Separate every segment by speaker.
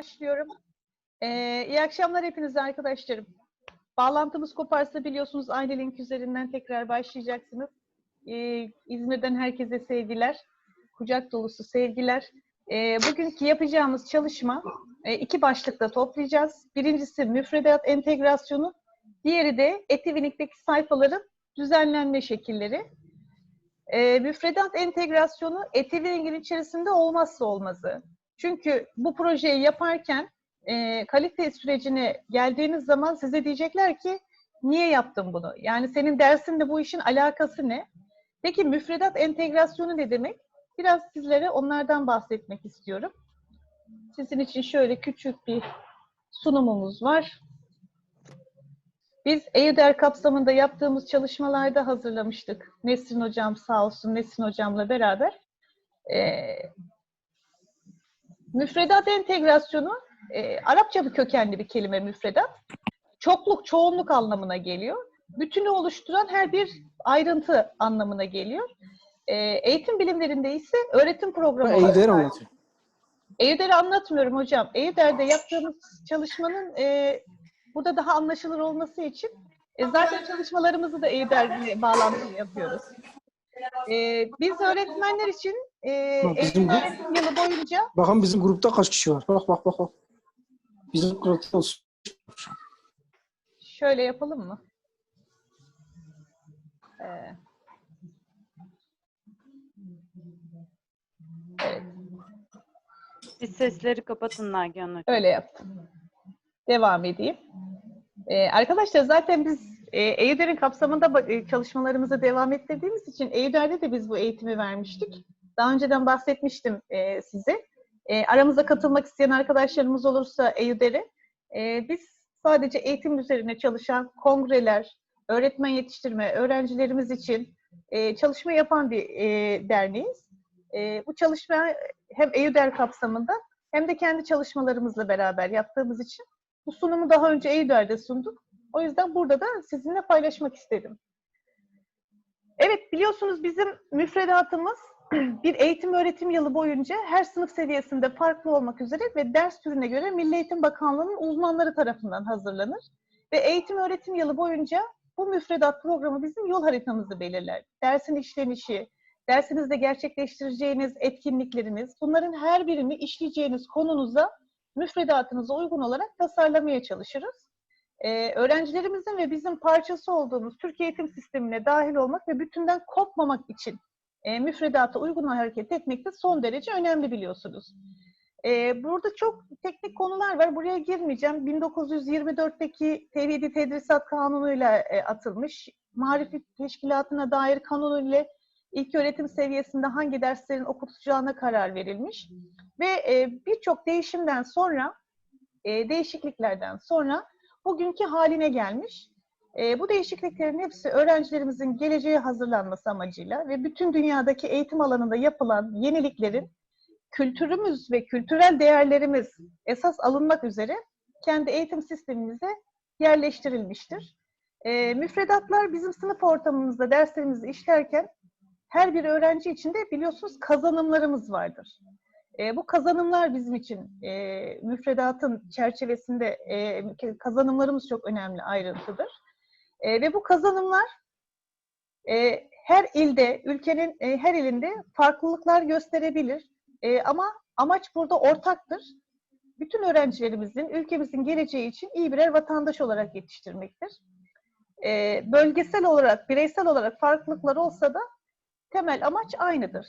Speaker 1: Başlıyorum. Ee, iyi akşamlar hepinize arkadaşlarım. Bağlantımız koparsa biliyorsunuz aynı link üzerinden tekrar başlayacaksınız. Ee, İzmir'den herkese sevgiler. Kucak dolusu sevgiler. Ee, bugünkü yapacağımız çalışma e, iki başlıkta toplayacağız. Birincisi müfredat entegrasyonu, diğeri de Etivinik'teki sayfaların düzenlenme şekilleri. E, müfredat entegrasyonu Etivinik'in içerisinde olmazsa olmazı. Çünkü bu projeyi yaparken e, kalite sürecine geldiğiniz zaman size diyecekler ki niye yaptın bunu? Yani senin dersinle bu işin alakası ne? Peki müfredat entegrasyonu ne demek? Biraz sizlere onlardan bahsetmek istiyorum. Sizin için şöyle küçük bir sunumumuz var. Biz EUDER kapsamında yaptığımız çalışmalarda hazırlamıştık. Nesrin Hocam sağ olsun, Nesrin Hocam'la beraber. Ee, müfredat entegrasyonu, e, Arapça bir kökenli bir kelime müfredat. Çokluk, çoğunluk anlamına geliyor. Bütünü oluşturan her bir ayrıntı anlamına geliyor. Ee, eğitim bilimlerinde ise öğretim programı
Speaker 2: EYDR anlatıyor.
Speaker 1: EYDER'i anlatmıyorum hocam. EYDER'de yaptığımız çalışmanın e, burada daha anlaşılır olması için e, zaten çalışmalarımızı da EYDER'le bağlantılı yapıyoruz. E, biz öğretmenler için e,
Speaker 2: Bak, bizim
Speaker 1: öğretim yılı boyunca
Speaker 2: Bakın bizim grupta kaç kişi var? Bak bak bak bak. Bizim grupta
Speaker 1: şöyle yapalım mı? E, evet.
Speaker 3: Siz sesleri kapatın Nagihan Hocam.
Speaker 1: Öyle yaptım. Devam edeyim. Ee, arkadaşlar zaten biz e, EYÜDER'in kapsamında e, çalışmalarımızı devam ettirdiğimiz için EYÜDER'de de biz bu eğitimi vermiştik. Daha önceden bahsetmiştim e, size. E, aramıza katılmak isteyen arkadaşlarımız olursa EYÜDER'e e, biz sadece eğitim üzerine çalışan kongreler, öğretmen yetiştirme, öğrencilerimiz için e, çalışma yapan bir e, derneğiz. E, bu çalışma hem EYÜDER kapsamında hem de kendi çalışmalarımızla beraber yaptığımız için bu sunumu daha önce EYÜDER'de sunduk. O yüzden burada da sizinle paylaşmak istedim. Evet biliyorsunuz bizim müfredatımız bir eğitim öğretim yılı boyunca her sınıf seviyesinde farklı olmak üzere ve ders türüne göre Milli Eğitim Bakanlığı'nın uzmanları tarafından hazırlanır. Ve eğitim öğretim yılı boyunca bu müfredat programı bizim yol haritamızı belirler. Dersin işlenişi, dersinizde gerçekleştireceğiniz etkinlikleriniz, bunların her birini işleyeceğiniz konunuza, müfredatınıza uygun olarak tasarlamaya çalışırız. Ee, öğrencilerimizin ve bizim parçası olduğumuz Türkiye eğitim sistemine dahil olmak ve bütünden kopmamak için e, müfredata uygun hareket etmek de son derece önemli biliyorsunuz. Ee, burada çok teknik konular var. Buraya girmeyeceğim. 1924'teki Tevhidi Tedrisat Kanunu'yla e, atılmış. Marifi Teşkilatı'na dair kanun ile ilk öğretim seviyesinde hangi derslerin okutulacağına karar verilmiş. Ve e, birçok değişimden sonra, e, değişikliklerden sonra bugünkü haline gelmiş. E, bu değişikliklerin hepsi öğrencilerimizin geleceğe hazırlanması amacıyla ve bütün dünyadaki eğitim alanında yapılan yeniliklerin kültürümüz ve kültürel değerlerimiz esas alınmak üzere kendi eğitim sistemimize yerleştirilmiştir. E, müfredatlar bizim sınıf ortamımızda derslerimizi işlerken her bir öğrenci için de biliyorsunuz kazanımlarımız vardır. E, bu kazanımlar bizim için e, müfredatın çerçevesinde e, kazanımlarımız çok önemli ayrıntıdır. E, ve bu kazanımlar e, her ilde, ülkenin e, her ilinde farklılıklar gösterebilir. E, ama amaç burada ortaktır. Bütün öğrencilerimizin, ülkemizin geleceği için iyi birer vatandaş olarak yetiştirmektir. E, bölgesel olarak, bireysel olarak farklılıklar olsa da temel amaç aynıdır.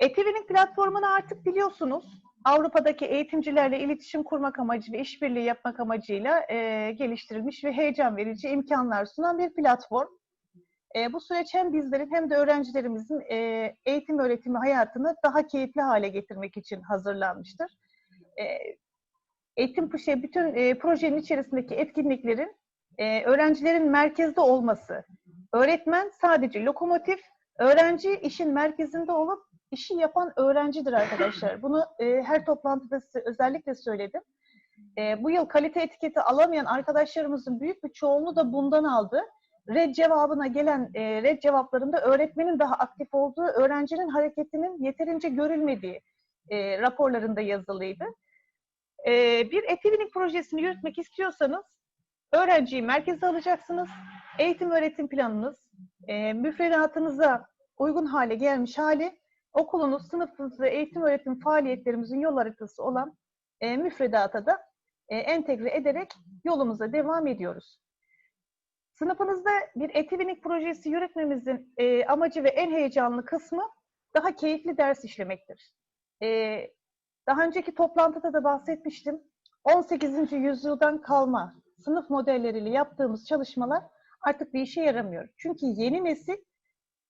Speaker 1: Etivi'nin platformunu artık biliyorsunuz. Avrupa'daki eğitimcilerle iletişim kurmak amacı ve işbirliği yapmak amacıyla e, geliştirilmiş ve heyecan verici imkanlar sunan bir platform. E, bu süreç hem bizlerin hem de öğrencilerimizin e, eğitim öğretimi hayatını daha keyifli hale getirmek için hazırlanmıştır. E, eğitim şey, bütün e, projenin içerisindeki etkinliklerin e, öğrencilerin merkezde olması, öğretmen sadece lokomotif, öğrenci işin merkezinde olup işi yapan öğrencidir arkadaşlar. Bunu e, her toplantıda size özellikle söyledim. E, bu yıl kalite etiketi alamayan arkadaşlarımızın büyük bir çoğunluğu da bundan aldı. Red cevabına gelen e, red cevaplarında öğretmenin daha aktif olduğu, öğrencinin hareketinin yeterince görülmediği e, raporlarında yazılıydı. e, bir etkinlik projesini yürütmek istiyorsanız öğrenciyi merkeze alacaksınız. Eğitim öğretim planınız, e, müfredatınıza uygun hale gelmiş hali, okulunuz, sınıfınız ve eğitim öğretim faaliyetlerimizin yol haritası olan e, müfredata da e, entegre ederek yolumuza devam ediyoruz. Sınıfınızda bir etkinlik projesi yürütmemizin e, amacı ve en heyecanlı kısmı daha keyifli ders işlemektir. E, daha önceki toplantıda da bahsetmiştim. 18. yüzyıldan kalma sınıf modelleriyle yaptığımız çalışmalar artık bir işe yaramıyor. Çünkü yeni nesil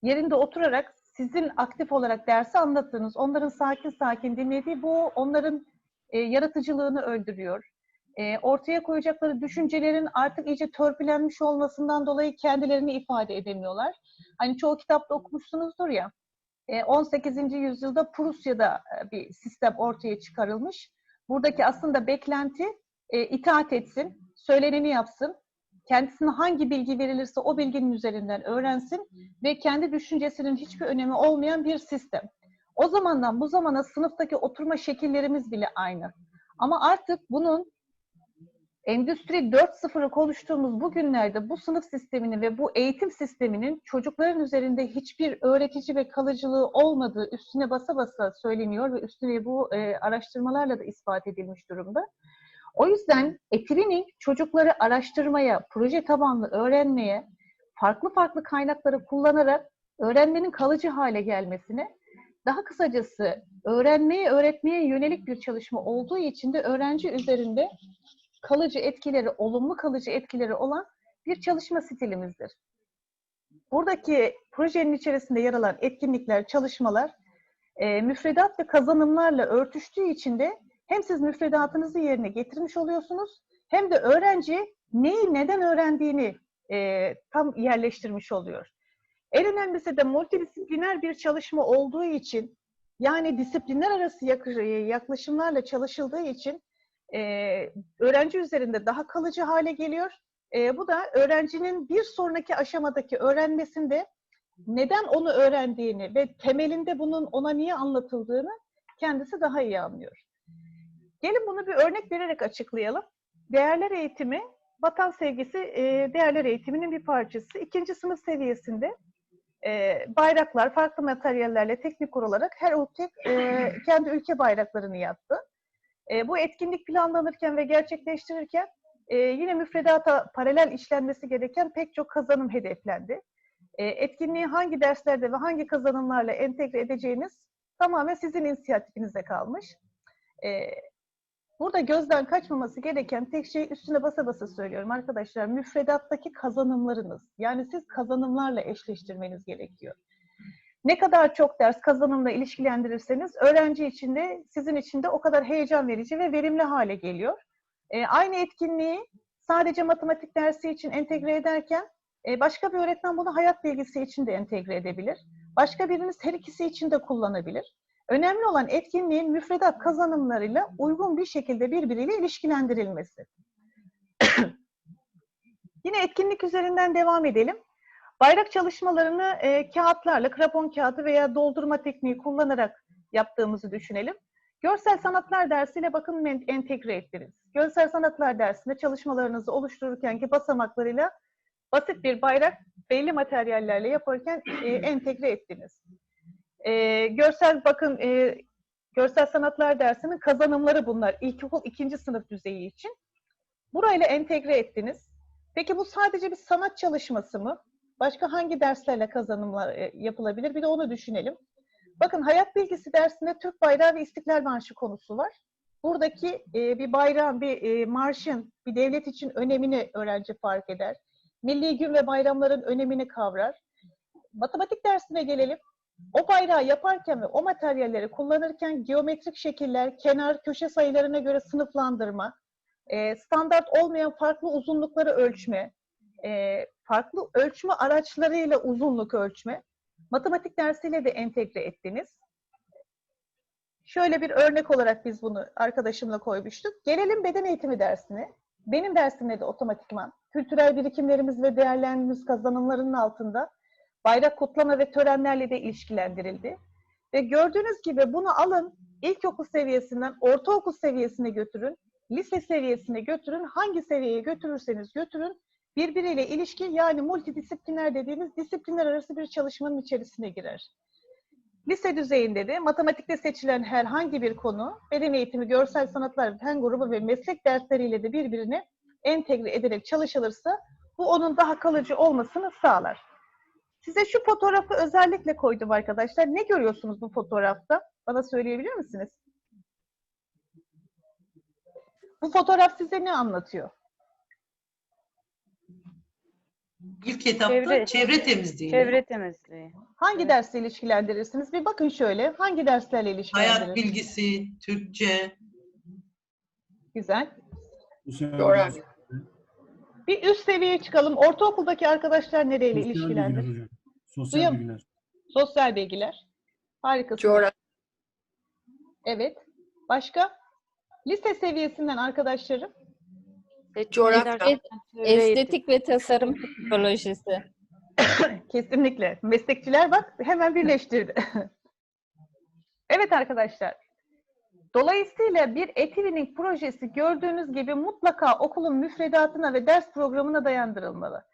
Speaker 1: yerinde oturarak sizin aktif olarak dersi anlattığınız, onların sakin sakin dinlediği bu onların e, yaratıcılığını öldürüyor. E, ortaya koyacakları düşüncelerin artık iyice törpülenmiş olmasından dolayı kendilerini ifade edemiyorlar. Hani çoğu kitapta okumuşsunuzdur ya, e, 18. yüzyılda Prusya'da e, bir sistem ortaya çıkarılmış. Buradaki aslında beklenti e, itaat etsin, söyleneni yapsın, kendisine hangi bilgi verilirse o bilginin üzerinden öğrensin ve kendi düşüncesinin hiçbir önemi olmayan bir sistem. O zamandan bu zamana sınıftaki oturma şekillerimiz bile aynı. Ama artık bunun Endüstri 4.0'ı konuştuğumuz bu günlerde bu sınıf sistemini ve bu eğitim sisteminin çocukların üzerinde hiçbir öğretici ve kalıcılığı olmadığı üstüne basa basa söyleniyor ve üstüne bu e, araştırmalarla da ispat edilmiş durumda. O yüzden e-training çocukları araştırmaya, proje tabanlı öğrenmeye, farklı farklı kaynakları kullanarak öğrenmenin kalıcı hale gelmesine, daha kısacası öğrenmeye, öğretmeye yönelik bir çalışma olduğu için de öğrenci üzerinde kalıcı etkileri, olumlu kalıcı etkileri olan bir çalışma stilimizdir. Buradaki projenin içerisinde yer alan etkinlikler, çalışmalar e, müfredat ve kazanımlarla örtüştüğü için de hem siz müfredatınızı yerine getirmiş oluyorsunuz hem de öğrenci neyi neden öğrendiğini e, tam yerleştirmiş oluyor. En önemlisi de multidisipliner bir çalışma olduğu için yani disiplinler arası yaklaşımlarla çalışıldığı için e, öğrenci üzerinde daha kalıcı hale geliyor. E, bu da öğrencinin bir sonraki aşamadaki öğrenmesinde neden onu öğrendiğini ve temelinde bunun ona niye anlatıldığını kendisi daha iyi anlıyor. Gelin bunu bir örnek vererek açıklayalım. Değerler eğitimi, vatan sevgisi e, değerler eğitiminin bir parçası. İkinci sınıf seviyesinde e, bayraklar farklı materyallerle teknik olarak her ülke e, kendi ülke bayraklarını yaptı. E, bu etkinlik planlanırken ve gerçekleştirirken e, yine müfredata paralel işlenmesi gereken pek çok kazanım hedeflendi. E, etkinliği hangi derslerde ve hangi kazanımlarla entegre edeceğiniz tamamen sizin inisiyatifinize kalmış. E, burada gözden kaçmaması gereken tek şey üstüne basa basa söylüyorum arkadaşlar. Müfredattaki kazanımlarınız. Yani siz kazanımlarla eşleştirmeniz gerekiyor. Ne kadar çok ders kazanımla ilişkilendirirseniz öğrenci için de sizin için de o kadar heyecan verici ve verimli hale geliyor. E, aynı etkinliği sadece matematik dersi için entegre ederken e, başka bir öğretmen bunu hayat bilgisi için de entegre edebilir. Başka biriniz her ikisi için de kullanabilir. Önemli olan etkinliğin müfredat kazanımlarıyla uygun bir şekilde birbiriyle ilişkilendirilmesi. Yine etkinlik üzerinden devam edelim. Bayrak çalışmalarını e, kağıtlarla, krapon kağıdı veya doldurma tekniği kullanarak yaptığımızı düşünelim. Görsel sanatlar dersiyle bakın entegre ettiniz. Görsel sanatlar dersinde çalışmalarınızı oluştururkenki basamaklarıyla basit bir bayrak belli materyallerle yaparken e, entegre ettiniz. E, görsel bakın e, görsel sanatlar dersinin kazanımları bunlar. İlkokul ikinci sınıf düzeyi için. Burayla entegre ettiniz. Peki bu sadece bir sanat çalışması mı? Başka hangi derslerle kazanımlar e, yapılabilir? Bir de onu düşünelim. Bakın hayat bilgisi dersinde Türk bayrağı ve İstiklal Marşı konusu var. Buradaki e, bir bayrağın, bir e, marşın, bir devlet için önemini öğrenci fark eder. Milli gün ve bayramların önemini kavrar. Matematik dersine gelelim. O bayrağı yaparken ve o materyalleri kullanırken geometrik şekiller, kenar, köşe sayılarına göre sınıflandırma, e, standart olmayan farklı uzunlukları ölçme, e, farklı ölçme araçlarıyla uzunluk ölçme, matematik dersiyle de entegre ettiniz. Şöyle bir örnek olarak biz bunu arkadaşımla koymuştuk. Gelelim beden eğitimi dersine. Benim dersimde de otomatikman kültürel birikimlerimiz ve değerlerimiz kazanımlarının altında bayrak kutlama ve törenlerle de ilişkilendirildi. Ve gördüğünüz gibi bunu alın ilkokul seviyesinden ortaokul seviyesine götürün lise seviyesine götürün. Hangi seviyeye götürürseniz götürün. Birbiriyle ilişki yani multidisipliner dediğimiz disiplinler arası bir çalışmanın içerisine girer. Lise düzeyinde de matematikte seçilen herhangi bir konu, beden eğitimi, görsel sanatlar, fen grubu ve meslek dersleriyle de birbirine entegre ederek çalışılırsa bu onun daha kalıcı olmasını sağlar. Size şu fotoğrafı özellikle koydum arkadaşlar. Ne görüyorsunuz bu fotoğrafta? Bana söyleyebilir misiniz? Bu fotoğraf size ne anlatıyor?
Speaker 4: İlk etapta
Speaker 3: Çevre-
Speaker 4: çevre, temizliği,
Speaker 3: Çevre temizliği.
Speaker 1: Hangi dersle ilişkilendirirsiniz? Bir bakın şöyle. Hangi derslerle ilişkilendirirsiniz?
Speaker 4: hayat bilgisi, Türkçe,
Speaker 1: Güzel.
Speaker 5: Coğrafya.
Speaker 1: Bir üst seviyeye çıkalım. Ortaokuldaki arkadaşlar nereyle
Speaker 5: Sosyal
Speaker 1: ilişkilendir?
Speaker 5: bilgiler hocam. Sosyal
Speaker 1: Duyuyor
Speaker 5: bilgiler.
Speaker 1: Sosyal bilgiler. Harikasın.
Speaker 5: Coğrafya.
Speaker 1: Evet. Başka? Lise seviyesinden arkadaşlarım.
Speaker 5: Coğrafya.
Speaker 3: Çevre eğitimi.
Speaker 6: Estetik ve tasarım psikolojisi.
Speaker 1: Kesinlikle. Meslekçiler bak hemen birleştirdi. evet arkadaşlar. Dolayısıyla bir e-twinning projesi gördüğünüz gibi mutlaka okulun müfredatına ve ders programına dayandırılmalı.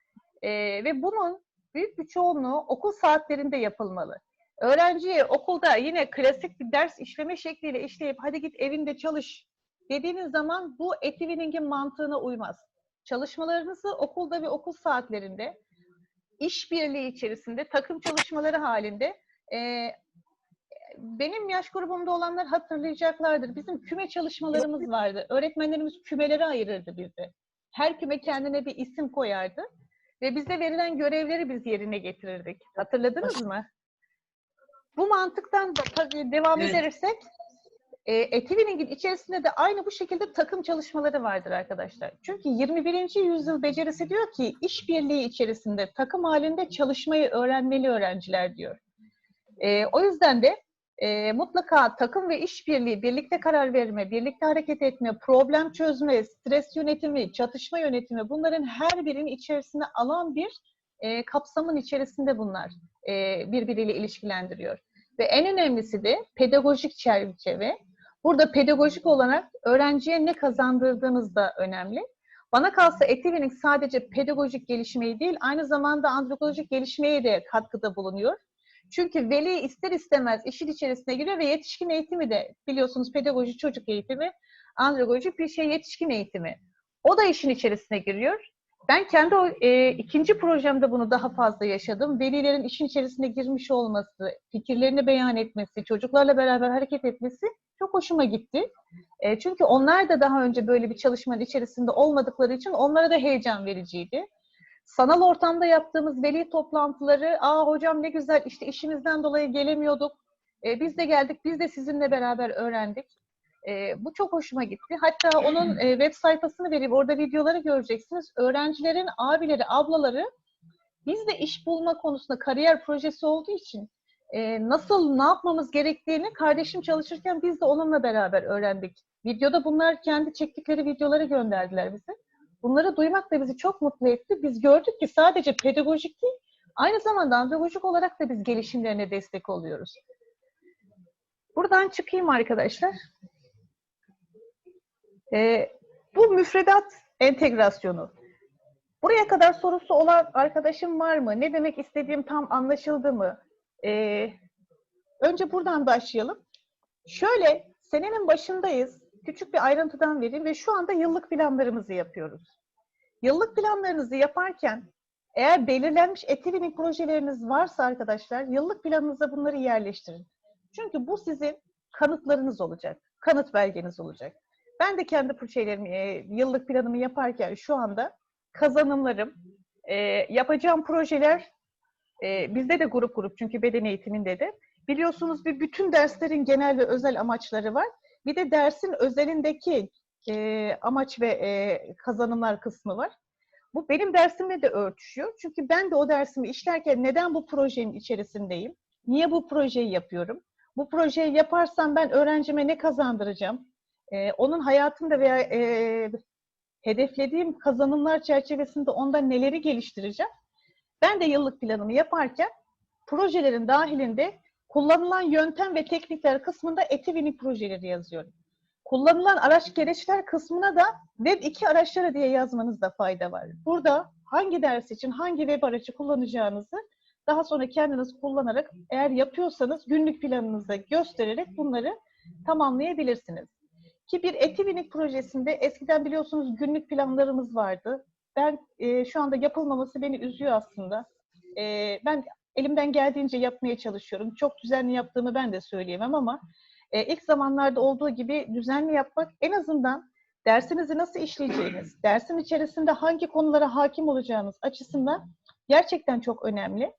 Speaker 1: Ee, ve bunun büyük bir çoğunluğu okul saatlerinde yapılmalı. Öğrenciye okulda yine klasik bir ders işleme şekliyle işleyip hadi git evinde çalış dediğiniz zaman bu e-twinning'in mantığına uymaz. Çalışmalarınızı okulda ve okul saatlerinde işbirliği içerisinde takım çalışmaları halinde e, benim yaş grubumda olanlar hatırlayacaklardır. Bizim küme çalışmalarımız vardı. Öğretmenlerimiz kümeleri ayırırdı bizi. Her küme kendine bir isim koyardı ve bize verilen görevleri biz yerine getirirdik. Hatırladınız mı? Bu mantıktan da devam
Speaker 4: Evet.
Speaker 1: edersek e, Etivinning'in içerisinde de aynı bu şekilde takım çalışmaları vardır arkadaşlar. Çünkü 21. yüzyıl becerisi diyor ki işbirliği içerisinde takım halinde çalışmayı öğrenmeli öğrenciler diyor. E, o yüzden de e, mutlaka takım ve işbirliği, birlikte karar verme, birlikte hareket etme, problem çözme, stres yönetimi, çatışma yönetimi bunların her birinin içerisine alan bir e, kapsamın içerisinde bunlar e, birbiriyle ilişkilendiriyor. Ve en önemlisi de pedagojik çerçeve. Burada pedagojik olarak öğrenciye ne kazandırdığınız da önemli. Bana kalsa Etivining sadece pedagojik gelişmeyi değil, aynı zamanda antropolojik gelişmeye de katkıda bulunuyor. Çünkü veli ister istemez işin içerisine giriyor ve yetişkin eğitimi de biliyorsunuz pedagoji çocuk eğitimi, andragoji bir şey yetişkin eğitimi. O da işin içerisine giriyor. Ben kendi o e, ikinci projemde bunu daha fazla yaşadım. Velilerin işin içerisine girmiş olması, fikirlerini beyan etmesi, çocuklarla beraber hareket etmesi çok hoşuma gitti. E, çünkü onlar da daha önce böyle bir çalışmanın içerisinde olmadıkları için onlara da heyecan vericiydi. Sanal ortamda yaptığımız veli toplantıları, aa hocam ne güzel işte işimizden dolayı gelemiyorduk. E, biz de geldik, biz de sizinle beraber öğrendik. E, bu çok hoşuma gitti. Hatta onun e, web sayfasını vereyim, orada videoları göreceksiniz. Öğrencilerin abileri, ablaları biz de iş bulma konusunda kariyer projesi olduğu için e, nasıl, ne yapmamız gerektiğini kardeşim çalışırken biz de onunla beraber öğrendik. Videoda bunlar kendi çektikleri videoları gönderdiler bize. Bunları duymak da bizi çok mutlu etti. Biz gördük ki sadece pedagojik değil, aynı zamanda antropolojik olarak da biz gelişimlerine destek oluyoruz. Buradan çıkayım arkadaşlar. Ee, bu müfredat entegrasyonu. Buraya kadar sorusu olan arkadaşım var mı? Ne demek istediğim tam anlaşıldı mı? Ee, önce buradan başlayalım. Şöyle, senenin başındayız. Küçük bir ayrıntıdan vereyim ve şu anda yıllık planlarımızı yapıyoruz. Yıllık planlarınızı yaparken eğer belirlenmiş etkinlik projeleriniz varsa arkadaşlar yıllık planınıza bunları yerleştirin. Çünkü bu sizin kanıtlarınız olacak. Kanıt belgeniz olacak. Ben de kendi projelerimi, e, yıllık planımı yaparken şu anda kazanımlarım, e, yapacağım projeler e, bizde de grup grup çünkü beden eğitiminde de biliyorsunuz bir bütün derslerin genel ve özel amaçları var. Bir de dersin özelindeki e, amaç ve e, kazanımlar kısmı var. Bu benim dersimle de örtüşüyor. Çünkü ben de o dersimi işlerken neden bu projenin içerisindeyim? Niye bu projeyi yapıyorum? Bu projeyi yaparsam ben öğrencime ne kazandıracağım? Ee, onun hayatında veya e, hedeflediğim kazanımlar çerçevesinde onda neleri geliştireceğim? Ben de yıllık planımı yaparken projelerin dahilinde kullanılan yöntem ve teknikler kısmında Etivinik projeleri yazıyorum. kullanılan araç gereçler kısmına da Web 2 araçları diye yazmanızda fayda var. Burada hangi ders için hangi web aracı kullanacağınızı daha sonra kendiniz kullanarak eğer yapıyorsanız günlük planınızda göstererek bunları tamamlayabilirsiniz. Ki bir Etivinik projesinde eskiden biliyorsunuz günlük planlarımız vardı. Ben e, şu anda yapılmaması beni üzüyor aslında. E, ben elimden geldiğince yapmaya çalışıyorum. Çok düzenli yaptığımı ben de söyleyemem ama e, ilk zamanlarda olduğu gibi düzenli yapmak en azından dersinizi nasıl işleyeceğiniz, dersin içerisinde hangi konulara hakim olacağınız açısından gerçekten çok önemli.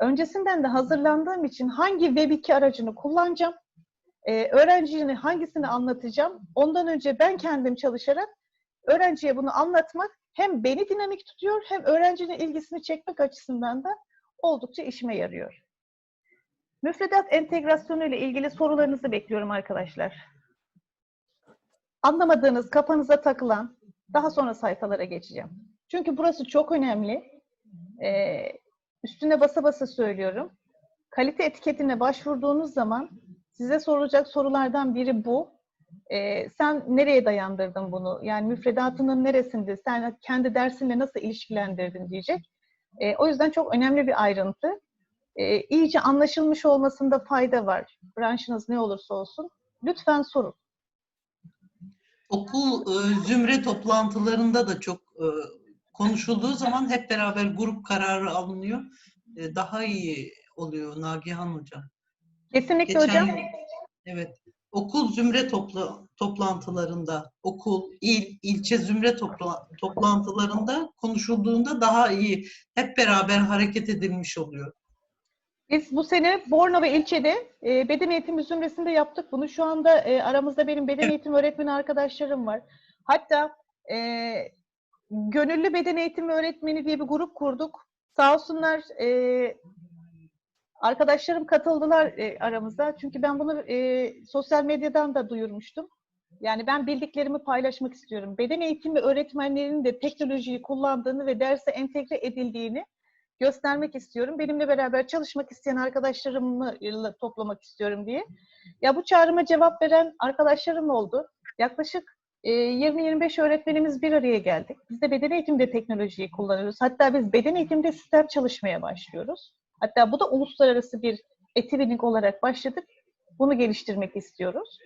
Speaker 1: Öncesinden de hazırlandığım için hangi Web2 aracını kullanacağım, e, öğrencinin hangisini anlatacağım, ondan önce ben kendim çalışarak öğrenciye bunu anlatmak hem beni dinamik tutuyor hem öğrencinin ilgisini çekmek açısından da oldukça işime yarıyor. Müfredat entegrasyonu ile ilgili sorularınızı bekliyorum arkadaşlar. Anlamadığınız, kafanıza takılan daha sonra sayfalara geçeceğim. Çünkü burası çok önemli. Ee, üstüne basa basa söylüyorum. Kalite etiketine başvurduğunuz zaman size sorulacak sorulardan biri bu. Ee, sen nereye dayandırdın bunu? Yani müfredatının neresinde? Sen kendi dersinle nasıl ilişkilendirdin diyecek. Ee, o yüzden çok önemli bir ayrıntı. Ee, iyice anlaşılmış olmasında fayda var. Branşınız ne olursa olsun. Lütfen sorun.
Speaker 4: Okul e, zümre toplantılarında da çok e, konuşulduğu zaman hep beraber grup kararı alınıyor. E, daha iyi oluyor Nagihan Hocam.
Speaker 1: Kesinlikle
Speaker 4: Geçen
Speaker 1: hocam.
Speaker 4: evet. Okul zümre topla, toplantılarında, okul, il, ilçe zümre topla- toplantılarında konuşulduğunda daha iyi hep beraber hareket edilmiş oluyor.
Speaker 1: Biz bu sene Bornova ilçede e, beden eğitimi zümresinde yaptık bunu. Şu anda e, aramızda benim beden eğitimi öğretmeni arkadaşlarım var. Hatta e, gönüllü beden eğitimi öğretmeni diye bir grup kurduk. Sağ olsunlar e, arkadaşlarım katıldılar e, aramızda. Çünkü ben bunu e, sosyal medyadan da duyurmuştum. Yani ben bildiklerimi paylaşmak istiyorum. Beden eğitimi öğretmenlerinin de teknolojiyi kullandığını ve derse entegre edildiğini göstermek istiyorum. Benimle beraber çalışmak isteyen arkadaşlarımı toplamak istiyorum diye. Ya bu çağrıma cevap veren arkadaşlarım oldu. Yaklaşık e, 20-25 öğretmenimiz bir araya geldik. Biz de beden eğitimde teknolojiyi kullanıyoruz. Hatta biz beden eğitimde sistem çalışmaya başlıyoruz. Hatta bu da uluslararası bir etkinlik olarak başladık. Bunu geliştirmek istiyoruz.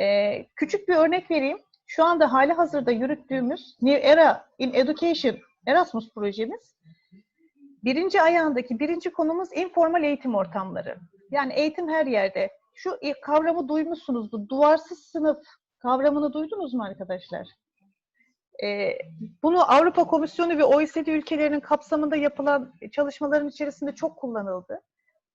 Speaker 1: E, küçük bir örnek vereyim. Şu anda hali hazırda yürüttüğümüz New Era in Education Erasmus projemiz Birinci ayağındaki birinci konumuz informal eğitim ortamları. Yani eğitim her yerde. Şu kavramı duymuşsunuzdur. Duvarsız sınıf kavramını duydunuz mu arkadaşlar? Ee, bunu Avrupa Komisyonu ve OECD ülkelerinin kapsamında yapılan çalışmaların içerisinde çok kullanıldı.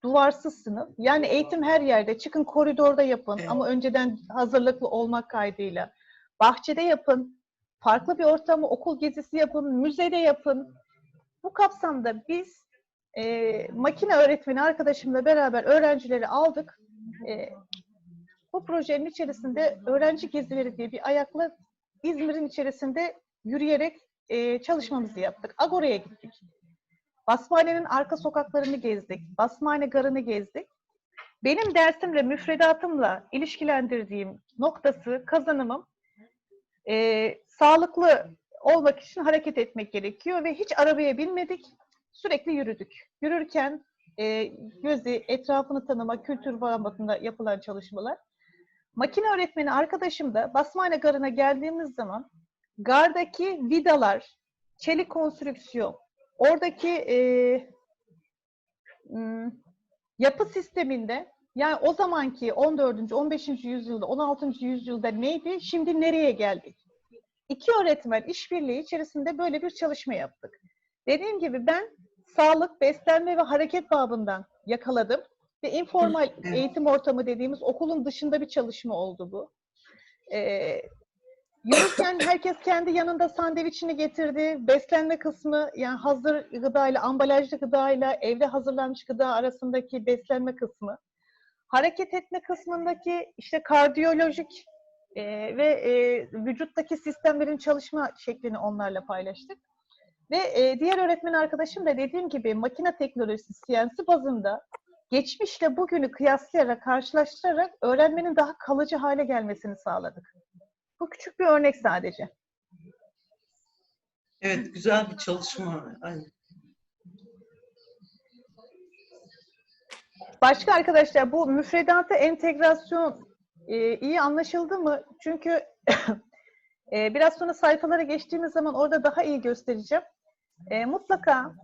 Speaker 1: Duvarsız sınıf. Yani eğitim her yerde. Çıkın koridorda yapın
Speaker 4: Evet.
Speaker 1: ama önceden hazırlıklı olmak kaydıyla. Bahçede yapın. Farklı bir ortamı okul gezisi yapın. Müzede yapın. Bu kapsamda biz e, makine öğretmeni arkadaşımla beraber öğrencileri aldık. E, bu projenin içerisinde öğrenci gezileri diye bir ayakla İzmir'in içerisinde yürüyerek e, çalışmamızı yaptık. Agora'ya gittik. Basmane'nin arka sokaklarını gezdik. Basmane garını gezdik. Benim dersimle, müfredatımla ilişkilendirdiğim noktası, kazanımım e, sağlıklı olmak için hareket etmek gerekiyor ve hiç arabaya binmedik. Sürekli yürüdük. Yürürken e, gözü, etrafını tanıma, kültür bağlamında yapılan çalışmalar. Makine öğretmeni arkadaşım da Basmane Garı'na geldiğimiz zaman gardaki vidalar, çelik konstrüksiyon, oradaki e, m, yapı sisteminde yani o zamanki 14. 15. yüzyılda, 16. yüzyılda neydi, şimdi nereye geldik? İki öğretmen işbirliği içerisinde böyle bir çalışma yaptık. Dediğim gibi ben sağlık, beslenme ve hareket babından yakaladım ve informal
Speaker 4: Evet.
Speaker 1: eğitim ortamı dediğimiz okulun dışında bir çalışma oldu bu. Ee, yürürken herkes kendi yanında sandviçini getirdi. Beslenme kısmı yani hazır gıdayla, ambalajlı gıdayla evde hazırlanmış gıda arasındaki beslenme kısmı. Hareket etme kısmındaki işte kardiyolojik e, ve e, vücuttaki sistemlerin çalışma şeklini onlarla paylaştık. Ve e, diğer öğretmen arkadaşım da dediğim gibi makine teknolojisi CNC bazında geçmişle bugünü kıyaslayarak, karşılaştırarak öğrenmenin daha kalıcı hale gelmesini sağladık. Bu küçük bir örnek sadece.
Speaker 4: Evet, güzel bir çalışma.
Speaker 1: Başka arkadaşlar bu müfredata entegrasyon e, iyi anlaşıldı mı? Çünkü e, biraz sonra sayfalara geçtiğimiz zaman orada daha iyi göstereceğim. E, mutlaka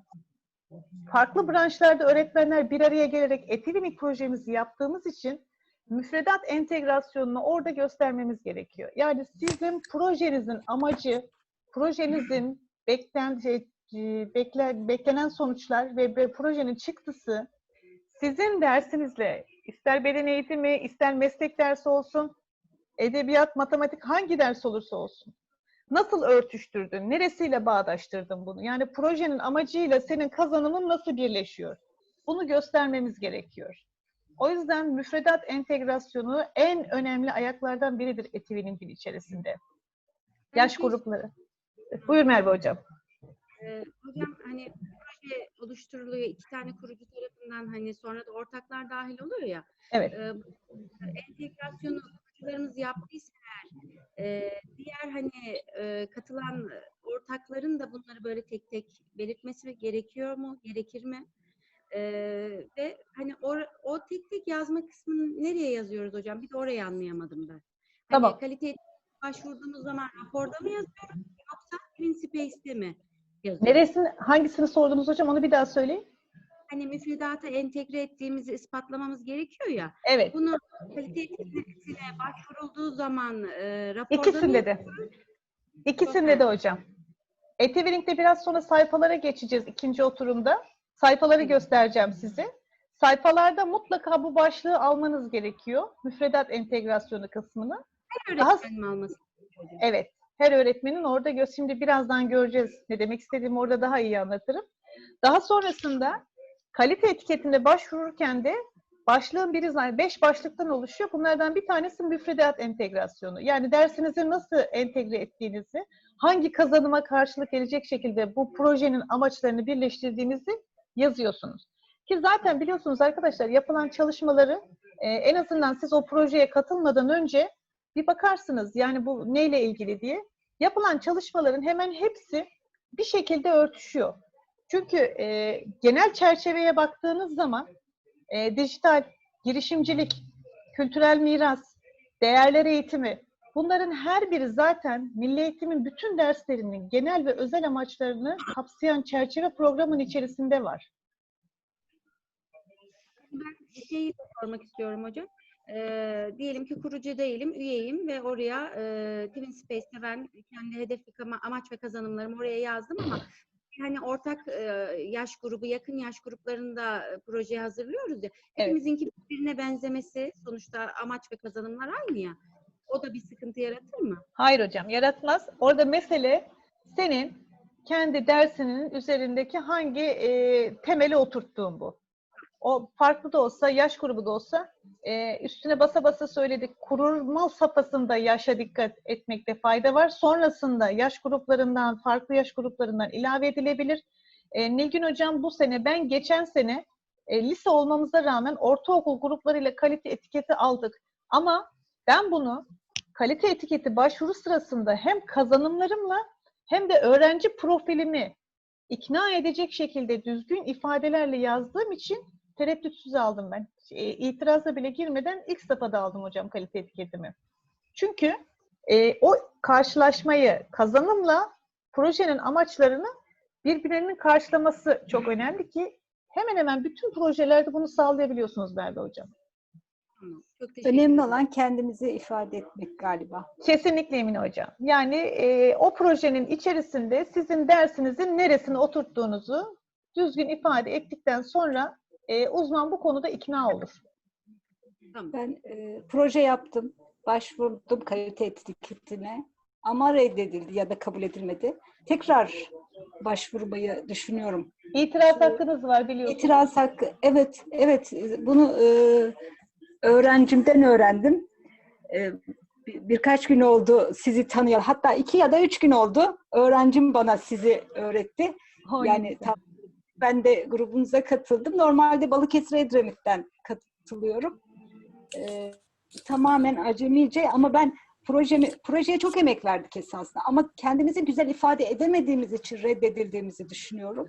Speaker 1: farklı branşlarda öğretmenler bir araya gelerek etilimik projemizi yaptığımız için müfredat entegrasyonunu orada göstermemiz gerekiyor. Yani sizin projenizin amacı, projenizin e, bekle- beklenen sonuçlar ve projenin çıktısı sizin dersinizle ister beden eğitimi, ister meslek dersi olsun, edebiyat, matematik hangi ders olursa olsun. Nasıl örtüştürdün? Neresiyle bağdaştırdın bunu? Yani projenin amacıyla senin kazanımın nasıl birleşiyor? Bunu göstermemiz gerekiyor. O yüzden müfredat entegrasyonu en önemli ayaklardan biridir Etivi'nin içerisinde. Yaş grupları. Buyur Merve Hocam.
Speaker 7: Ee, hocam hani proje oluşturuluyor iki tane kurucu tarafından hani sonra da ortaklar dahil oluyor ya.
Speaker 1: Evet.
Speaker 7: E, entegrasyonu kurucularımız yaptıysa e, diğer hani e, katılan ortakların da bunları böyle tek tek belirtmesi gerekiyor mu? Gerekir mi? E, ve hani o, o tek tek yazma kısmını nereye yazıyoruz hocam? Bir de orayı anlayamadım ben. Hani
Speaker 1: Tamam.
Speaker 7: kalite başvurduğumuz zaman raporda mı yazıyoruz yoksa Principace'de mi yazıyoruz?
Speaker 1: Neresini, hangisini sordunuz hocam? Onu bir daha söyleyin.
Speaker 7: Hani müfredata entegre ettiğimizi ispatlamamız gerekiyor ya.
Speaker 1: Evet.
Speaker 7: Bunu kalite etiketine başvurulduğu zaman e, raporda
Speaker 1: İkisinde de. İkisinde de hocam. Etiviring'de biraz sonra sayfalara geçeceğiz ikinci oturumda. Sayfaları göstereceğim size. Sayfalarda mutlaka bu başlığı almanız gerekiyor. Müfredat entegrasyonu kısmını.
Speaker 7: her
Speaker 1: daha-
Speaker 7: öğretmenin alması gerekiyor hocam.
Speaker 1: Evet. Her öğretmenin orada göz. Şimdi birazdan göreceğiz. Ne demek istediğimi orada daha iyi anlatırım. Daha sonrasında kalite etiketine başvururken de başlığın biri zaten beş başlıktan oluşuyor. Bunlardan bir tanesi müfredat entegrasyonu. Yani dersinizi nasıl entegre ettiğinizi, hangi kazanıma karşılık gelecek şekilde bu projenin amaçlarını birleştirdiğinizi yazıyorsunuz. Ki zaten biliyorsunuz arkadaşlar yapılan çalışmaları e, en azından siz o projeye katılmadan önce bir bakarsınız yani bu neyle ilgili diye. Yapılan çalışmaların hemen hepsi bir şekilde örtüşüyor. Çünkü e, genel çerçeveye baktığınız zaman e, dijital, girişimcilik, kültürel miras, değerler eğitimi bunların her biri zaten milli eğitimin bütün derslerinin genel ve özel amaçlarını kapsayan çerçeve programın içerisinde var.
Speaker 7: Ben bir şey sormak istiyorum hocam. Ee, diyelim ki kurucu değilim, üyeyim ve oraya e, Twin Space'te ben kendi hedef amaç ve kazanımlarımı oraya yazdım ama hani ortak e, yaş grubu, yakın yaş gruplarında e, projeyi hazırlıyoruz ya. Hepimizinki birbirine benzemesi sonuçta amaç ve kazanımlar aynı ya. O da bir sıkıntı yaratır mı?
Speaker 1: Hayır hocam yaratmaz. Orada mesele senin kendi dersinin üzerindeki hangi e, temeli oturttuğun bu. O farklı da olsa, yaş grubu da olsa e, üstüne basa basa söyledik. Kurulma safhasında yaşa dikkat etmekte fayda var. Sonrasında yaş gruplarından, farklı yaş gruplarından ilave edilebilir. E, Nilgün Hocam bu sene, ben geçen sene e, lise olmamıza rağmen ortaokul gruplarıyla kalite etiketi aldık. Ama ben bunu kalite etiketi başvuru sırasında hem kazanımlarımla hem de öğrenci profilimi ikna edecek şekilde düzgün ifadelerle yazdığım için tereddütsüz aldım ben. E, itiraza bile girmeden ilk safhada aldım hocam kalite etiketimi. Çünkü e, o karşılaşmayı kazanımla projenin amaçlarını birbirlerinin karşılaması çok önemli ki hemen hemen bütün projelerde bunu sağlayabiliyorsunuz Merve Hocam.
Speaker 7: Tamam. Çok
Speaker 8: Önemli olan kendimizi ifade etmek galiba.
Speaker 1: Kesinlikle Emine Hocam. Yani e, o projenin içerisinde sizin dersinizin neresine oturttuğunuzu düzgün ifade ettikten sonra e, uzman bu konuda ikna olur.
Speaker 7: Tamam.
Speaker 8: Ben e, proje yaptım, başvurdum kalite etiketine ama reddedildi ya da kabul edilmedi. Tekrar başvurmayı düşünüyorum.
Speaker 1: İtiraz hakkınız var biliyorsunuz.
Speaker 8: İtiraz hakkı, evet, evet. Bunu e, öğrencimden öğrendim. E, bir- birkaç gün oldu sizi tanıyor. Hatta iki ya da üç gün oldu. Öğrencim bana sizi öğretti.
Speaker 1: Ay,
Speaker 8: Yani tam- ben de grubunuza katıldım. Normalde Balıkesir Edremit'ten katılıyorum. Ee, tamamen acemice ama ben projemi, projeye çok emek verdik esasında ama kendimizi güzel ifade edemediğimiz için reddedildiğimizi düşünüyorum.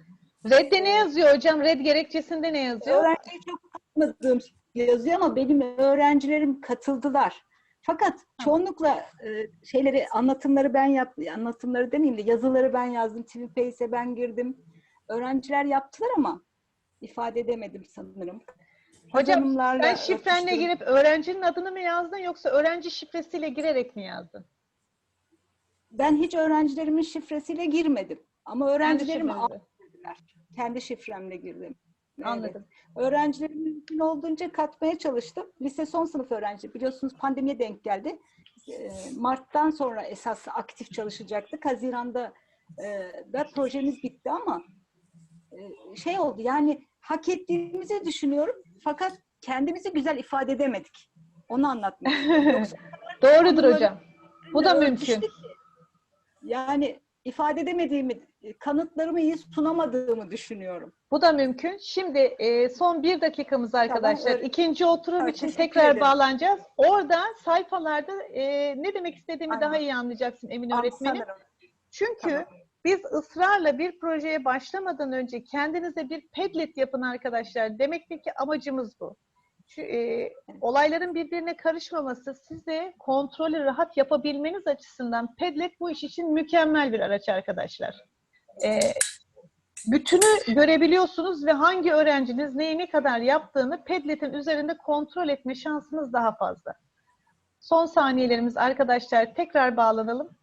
Speaker 1: Redde ne yazıyor hocam? Red gerekçesinde ne yazıyor?
Speaker 8: Öğrenciye çok katılmadığım yazıyor ama benim öğrencilerim katıldılar. Fakat çoğunlukla e, şeyleri anlatımları ben yap anlatımları demeyeyim de yazıları ben yazdım. Twinpage'e ben girdim. Öğrenciler yaptılar ama ifade edemedim sanırım.
Speaker 1: Hocam sen şifrenle
Speaker 8: örtüştürüp-
Speaker 1: girip öğrencinin adını mı yazdın yoksa öğrenci şifresiyle girerek mi yazdın?
Speaker 8: ben hiç öğrencilerimin şifresiyle girmedim. Ama öğrencilerim aldılar. Kendi şifremle girdim. Evet.
Speaker 1: Anladım.
Speaker 8: Öğrencilerimi mümkün olduğunca katmaya çalıştım. Lise son sınıf öğrenci. Biliyorsunuz pandemiye denk geldi. Ee, Mart'tan sonra esas aktif çalışacaktık. Haziran'da e, da projemiz bitti ama şey oldu yani hak ettiğimizi düşünüyorum fakat kendimizi güzel ifade edemedik. Onu anlatmak
Speaker 1: Doğrudur hocam. Bu da mümkün.
Speaker 8: Yani ifade edemediğimi, kanıtlarımı iyi sunamadığımı düşünüyorum.
Speaker 1: Bu da mümkün. Şimdi e, son bir dakikamız arkadaşlar.
Speaker 8: öyle.
Speaker 1: İkinci oturum
Speaker 8: Evet,
Speaker 1: için tekrar
Speaker 8: ederim.
Speaker 1: bağlanacağız. Orada sayfalarda e, ne demek istediğimi
Speaker 8: Aynen.
Speaker 1: daha iyi anlayacaksın Emin
Speaker 8: Ah,
Speaker 1: öğretmenim.
Speaker 8: sanırım.
Speaker 1: Çünkü
Speaker 8: Tamam.
Speaker 1: Biz ısrarla bir projeye başlamadan önce kendinize bir Padlet yapın arkadaşlar. Demektir ki amacımız bu. Şu, e, olayların birbirine karışmaması, size kontrolü rahat yapabilmeniz açısından Padlet bu iş için mükemmel bir araç arkadaşlar. E, bütünü görebiliyorsunuz ve hangi öğrenciniz neyi ne kadar yaptığını Padlet'in üzerinde kontrol etme şansınız daha fazla. Son saniyelerimiz arkadaşlar tekrar bağlanalım.